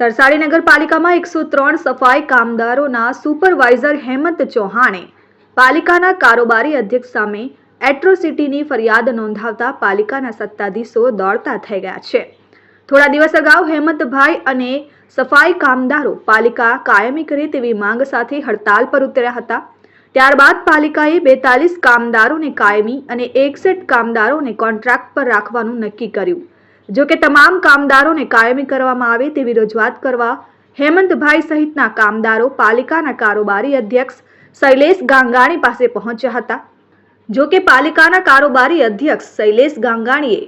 તરસાડી નગરપાલિકામાં એકસો ત્રણ સફાઈ કામદારોના સુપરવાઇઝર હેમંત ચૌહાણે પાલિકાના કારોબારી અધ્યક્ષ સામે એટ્રોસિટીની ફરિયાદ નોંધાવતા પાલિકાના સત્તાધીશો દોડતા થઈ ગયા છે. થોડા દિવસ અગાઉ હેમંતભાઈ અને સફાઈ કામદારો પાલિકા કાયમી કરે તેવી માંગ સાથે હડતાલ પર ઉતર્યા હતા. ત્યારબાદ પાલિકાએ બેતાલીસ કામદારોને કાયમી અને એકસઠ કામદારોને કોન્ટ્રાક્ટ પર રાખવાનું નક્કી કર્યું. જો કે તમામ કામદારોને કાયમી કરવામાં આવે તેવી રજૂઆત કરવા હેમંતભાઈ સહિતના કામદારો પાલિકાના કારોબારી અધ્યક્ષ શૈલેષ ગાંગાણી પાસે પહોંચ્યા હતા. જો કે પાલિકાના કારોબારી અધ્યક્ષ શૈલેષ ગાંગાણીએ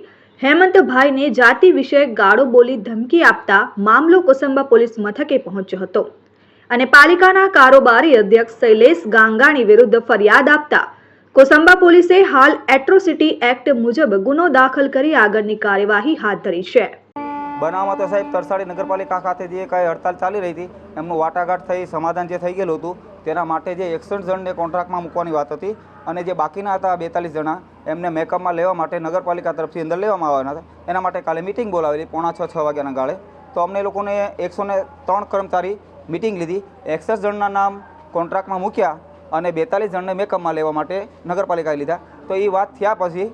હેમંતભાઈને જાતિ વિષયક ગાળો બોલી ધમકી આપતા મામલો કોસંબા પોલીસ મથકે પહોંચ્યો હતો અને પાલિકાના કારોબારી અધ્યક્ષ શૈલેષ ગાંગાણી વિરુદ્ધ ફરિયાદ આપતા કોસંબા પોલીસે હાલ એટ્રોસિટી એક્ટ મુજબ ગુનો દાખલ કરી આગળની કાર્યવાહી હાથ ધરી છે. બનાવમાં તો સાહેબ તરસાડી નગરપાલિકા ખાતે જે કાંઈ હડતાલ ચાલી રહી હતી, એમનું વાટાઘાટ થઈ, સમાધાન જે થઈ ગયેલું હતું, તેના માટે જે એકસઠ જણને કોન્ટ્રાક્ટમાં મૂકવાની વાત હતી અને જે બાકીના હતા બેતાલીસ જણા, એમને મેકઅપમાં લેવા માટે નગરપાલિકા તરફથી અંદર લેવામાં આવવાના હતા. એના માટે કાલે મિટિંગ બોલાવેલી, પોણા છ છ વાગ્યાના ગાળે. તો અમને લોકોને એકસો ત્રણ કર્મચારી મિટિંગ લીધી. એકસઠ જણના નામ કોન્ટ્રાક્ટમાં મૂક્યા. અને બેતાલીસ જણને મેકઅપમાં લેવા માટે નગરપાલિકાએ લીધા. તો એ વાત થયા પછી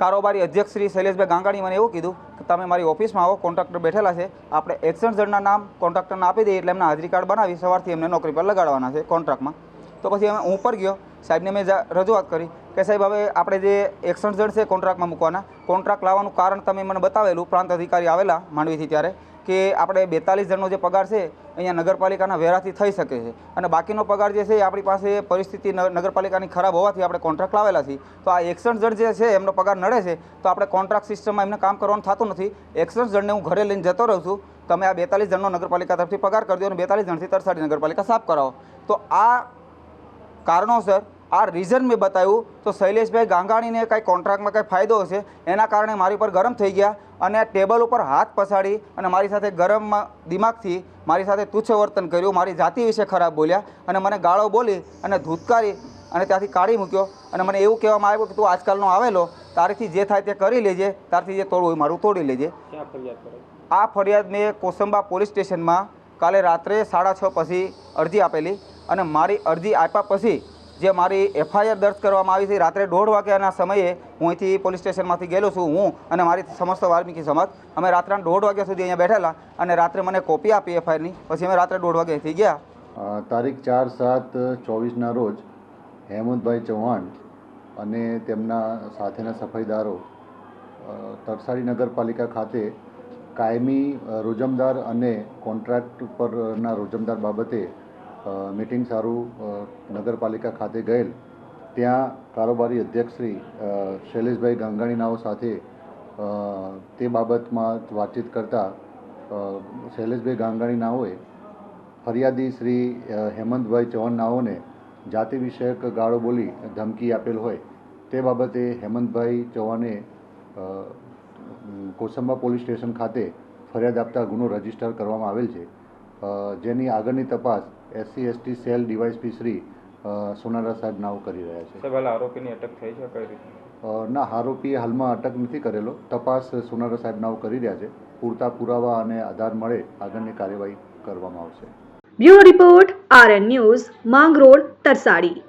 કારોબારી અધ્યક્ષ શ્રી શૈલેષભાઈ ગાંગાણી મને એવું કીધું કે તમે મારી ઓફિસમાં આવો, કોન્ટ્રાક્ટર બેઠેલા છે. આપણે એકસઠ જણના નામ કોન્ટ્રાક્ટરને આપી દઈએ એટલે એમને હાજરી કાર્ડ બનાવી સવારથી એમને નોકરી પર લગાડવાના છે કોન્ટ્રાક્ટમાં. તો પછી હું ઉપર ગયો. સાહેબને મેં રજૂઆત કરી કે સાહેબ, હવે આપણે જે એકસઠ જણ છે કોન્ટ્રાક્ટમાં મૂકવાના, કોન્ટ્રાક્ટ લાવવાનું કારણ તમે મને બતાવેલું. પ્રાંત અધિકારી આવેલા માંડવીથી ત્યારે. કે આપણે બેતાલીસ જણનો જે પગાર છે, અહીંયા નગરપાલિકાના વેરાથી થઈ શકે છે. અને બાકીનો પગાર જે છે, એ આપણી પાસે પરિસ્થિતિ નગરપાલિકાની ખરાબ હોવાથી આપણે કોન્ટ્રાક્ટ લાવેલા છીએ. તો આ એકસઠ જણ જે છે, એમનો પગાર નડે છે, તો આપણે કોન્ટ્રાક્ટ સિસ્ટમમાં એમને કામ કરવાનું થતું નથી. એકસઠ જણને હું ઘરે લઈને જતો રહું છું. તમે આ બેતાલીસ જણનો નગરપાલિકા તરફથી પગાર કરી અને બેતાલીસ જણથી તરસાડી નગરપાલિકા સાફ કરાવો. તો આ કારણોસર આ રીઝન મેં બતાવ્યું તો શૈલેષભાઈ ગાંગાણીને કાંઈ કોન્ટ્રાક્ટમાં કાંઈ ફાયદો હશે? એના કારણે મારી પર ગરમ થઈ ગયા અને ટેબલ ઉપર હાથ પસાડી અને મારી સાથે ગરમ દિમાગથી મારી સાથે તુચ્છ વર્તન કર્યું. મારી જાતિ વિશે ખરાબ બોલ્યા અને મને ગાળો બોલી અને ધૂતકારી અને ત્યાંથી કાઢી મૂક્યો. અને મને એવું કહેવામાં આવ્યું કે તું આજકાલનો આવેલો તારીથી જે થાય તે કરી લેજે તારથી જે તોડવું હોય મારું તોડી લેજે. આ ફરિયાદ મેં કોસંબા પોલીસ સ્ટેશનમાં કાલે રાત્રે સાડા છ પછી અરજી આપેલી અને મારી અરજી આપ્યા પછી જે મારી એફઆઈઆર દર્જ કરવામાં આવી હતી રાત્રે દોઢ વાગ્યાના સમયે હું અહીંથી પોલીસ સ્ટેશનમાંથી ગયેલો છું, હું અને મારી સમસ્ત વાલ્મીકી સમાજ અમે રાત્રે દોઢ વાગ્યા સુધી અહીંયા બેઠેલા અને રાત્રે મને કોપી આપી એફઆઈઆરની. પછી અમે રાત્રે દોઢ વાગે અહીંથી ગયા. તારીખ ચાર સાત ચોવીસના રોજ હેમંતભાઈ ચૌહાણ અને તેમના સાથેના સફાઈદારો તરસારી નગરપાલિકા ખાતે કાયમી રોજમદાર અને કોન્ટ્રાક્ટ પરના રોજમદાર બાબતે મિટિંગ સારું નગરપાલિકા ખાતે ગયેલ. ત્યાં કારોબારી અધ્યક્ષ શ્રી શૈલેષભાઈ ગાંગાણીનાઓ સાથે તે બાબતમાં વાતચીત કરતા શૈલેષભાઈ ગાંગાણીનાઓએ ફરિયાદી શ્રી હેમંતભાઈ ચૌહાણનાઓને જાતિ વિષયક ગાળો બોલી ધમકી આપેલ હોય. તે બાબતે હેમંતભાઈ ચૌહાણે કોસંબા પોલીસ સ્ટેશન ખાતે ફરિયાદ આપતા ગુનો રજિસ્ટર કરવામાં આવેલ છે. જેની આગળની તપાસ SC ST cell DYSP Shri Sonara સાહેબ નાવ કરી રહ્યા છે. સાહેબ આરોપીની અટક થઈ છે કઈ રીતે ના આરોપીએ હાલમાં અટક નથી કરેલો. તપાસ સોનારા સાહેબ નાવ કરી રહ્યા છે. પૂરતા પુરાવા અને આધાર મળે આગળની કાર્યવાહી કરવામાં આવશે. Bureau report RN news Mangrol Tarsadi.